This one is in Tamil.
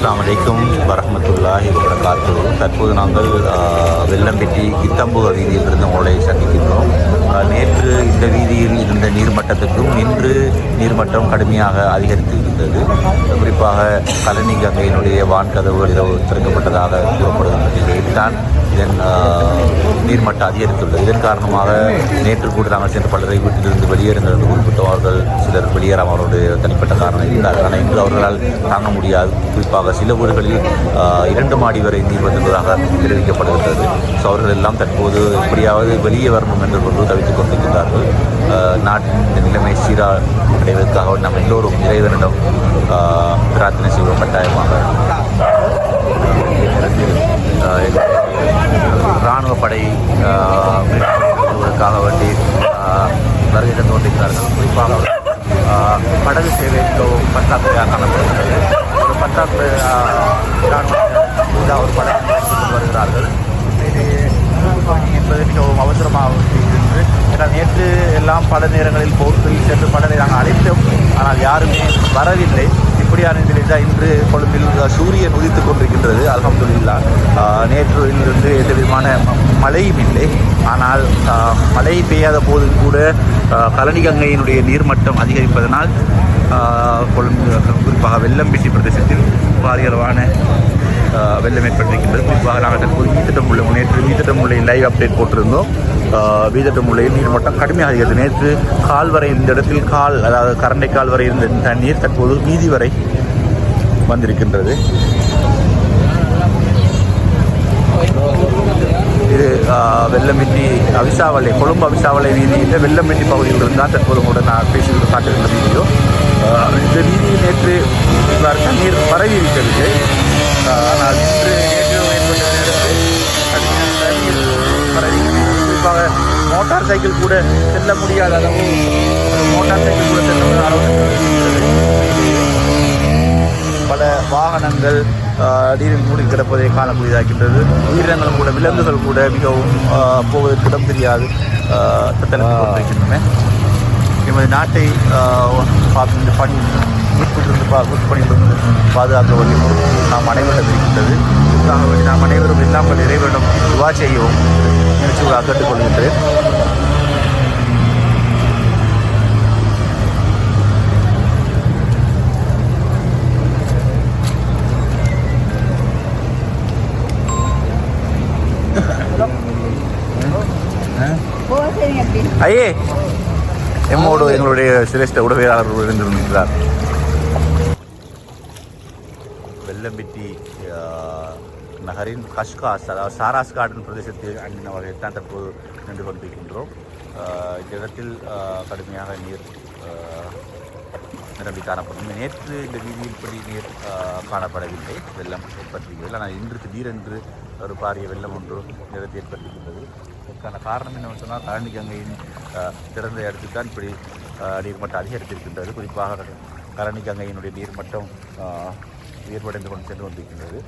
அஸ்லாம் அலைக்கும் வரஹ்மத்துல்லாஹி வபரகாத்து தற்போது நாங்கள் ஆஹ், வெள்ளம்பெட்டி கித்தம்புக வீதியிலிருந்து உங்களை சந்திக்கின்றோம். நேற்று இந்த வீதியில் இருந்த நீர்மட்டத்துக்கும் இன்று நீர்மட்டம் கடுமையாக அதிகரித்து இருந்தது குறிப்பாக கழனி கங்கையினுடைய வான்கதவுகள் இரவு திறக்கப்பட்டதாக கூறப்படுகின்றது. இதைத்தான் இதன் நீர்மட்டம் அதிகரித்துள்ளது. இதன் காரணமாக நேற்று கூட நாங்கள் சென்று பலரை வீட்டிலிருந்து வெளியேறுங்கள் குறிப்பிட்டவர்கள் சிலர் வெளியேறாம அவருடைய தனிப்பட்ட காரணம் இருந்தார்கள் ஆனால் இன்று அவர்களால் தாங்க முடியாது. குறிப்பாக சில ஊர்களில் இரண்டு மாடி வரை நீர் வந்துள்ளதாக தெரிவிக்கப்படுகின்றது. ஸோ அவர்கள் எல்லாம் தற்போது எப்படியாவது வெளியே வரணும் என்று கொண்டு தவித்துக் கொண்டிருக்கிறார்கள் நாட்டின் நிலைமை சீரா அடைவதற்காக நாம் எல்லோரும் இறைவனிடம் பிரார்த்தனை செய்வோம் கட்டாயமாக. வருகை தோன்றுகிறார்கள் குறிப்பாக படகு சேவை பற்றாக்குறையாக காணப்படுகிறது. ஒரு பற்றாக்குறை ஒரு படகு வருகிறார்கள். உண்மையிலேயே என்பது மிகவும் அவசரமாக இருந்து ஏன்னா நேற்று எல்லாம் பல நேரங்களில் போர்த்தில் சென்று பலரை நாங்கள் அழைத்தோம் ஆனால் யாருமே வரவில்லை. இப்படியான நிலையில் தான் இன்று கொழும்பில் சூரியன் உதித்துக் கொண்டிருக்கின்றது. அலமதுல்லா நேற்று இருந்து எந்த விதமான மழையும் இல்லை ஆனால் மழை பெய்யாத போது கூட ஆஹ் கழனி கங்கையினுடைய நீர்மட்டம் அதிகரிப்பதனால் கொழும்பு குறிப்பாக வெள்ளம்பிட்டி பிரதேசத்தில் பாரியளவான வெள்ளம் ஏற்பட்டிருக்கின்றது. குறிப்பாக நாங்கள் தற்போது வீத்திட்டம் உள்ள நேற்று வீத்திட்டம் உள்ள லைவ் அப்டேட் போட்டிருந்தோம். வீதட்டம் உள்ளையில் நீர்மட்டம் கடுமையாக இருக்கிறது நேற்று கால் வரை இந்த இடத்தில் கால் அதாவது கரண்டை கால் வரை இருந்த தண்ணீர் தற்போது வீதி வரை வந்திருக்கின்றது இது ஆஹ், வெள்ளம்பெட்டி அவிசாவளை கொழும்பு அவிசாவளை வீதியில் வெள்ளம்பெட்டி பகுதியில் இருந்தால் தற்போது கூட நான் பேசிக்கிட்டு காட்டுகின்ற வீடியோ. இந்த வீதியில் நேற்று இவ்வாறு தண்ணீர் பரவி இருக்கிறது ஆனால் இன்று நேற்று ஏற்பட்ட நேரத்தில் தண்ணீர் பரவி குறிப்பாக மோட்டார் சைக்கிள் கூட செல்ல முடியாத அளவு மோட்டார் சைக்கிள் கூட செல்ல முடியாத அளவு ஆஹ், நீரில் மூழ்கி கிடப்பதை காணக்கூடியதாக இருக்கின்றது உயிரினங்களும் கூட விலங்குகள் கூட மிகவும் போவதற்கு இடம் தெரியாது. கொண்டிருக்கின்றன எமது நாட்டை இந்த பணி மீட்பிலிருந்து பா மீட்பு பணியிலிருந்து பாதுகாக்க பொறுப்பு நாம் அனைவரிடம் இருக்கின்றது. நாம் அனைவரும் இல்லாமல் இறைவனிடம் துவா செய்யவும் நிகழ்ச்சிகளாக கேட்டுக்கொள்கின்றேன் ஐயே எம்மோடு எங்களுடைய சிரேஷ்ட உடவியாளர் இருந்திருக்கிறார் வெள்ளம்பிட்டி நகரின் கஷ்கா அதாவது சாராஸ் கார்டன் பிரதேசத்தில் அண்ணின வகையில் தான் தற்போது நின்று கொண்டிருக்கின்றோம். இந்த இடத்தில் கடுமையாக நீர் நிரம்பி காணப்படும் நேற்று இந்த வீதியில் இப்படி நீர் காணப்படவில்லை. வெள்ளம் ஏற்பட்டிருக்கிறது. ஆனால் இன்று திடீரென்று ஒரு பாரிய வெள்ளம் ஒன்று நிறத்தை ஏற்பட்டிருக்கின்றது இதற்கான காரணம் என்னவென்று சொன்னால் கழனி கங்கையின் திறந்த இடத்தில் தான் இப்படி நீர்மட்டம் அதிகரித்திருக்கின்றது. குறிப்பாக கழனி கங்கையினுடைய நீர்மட்டம் உயர்வடைந்து கொண்டு சென்று கொண்டிருக்கின்றது.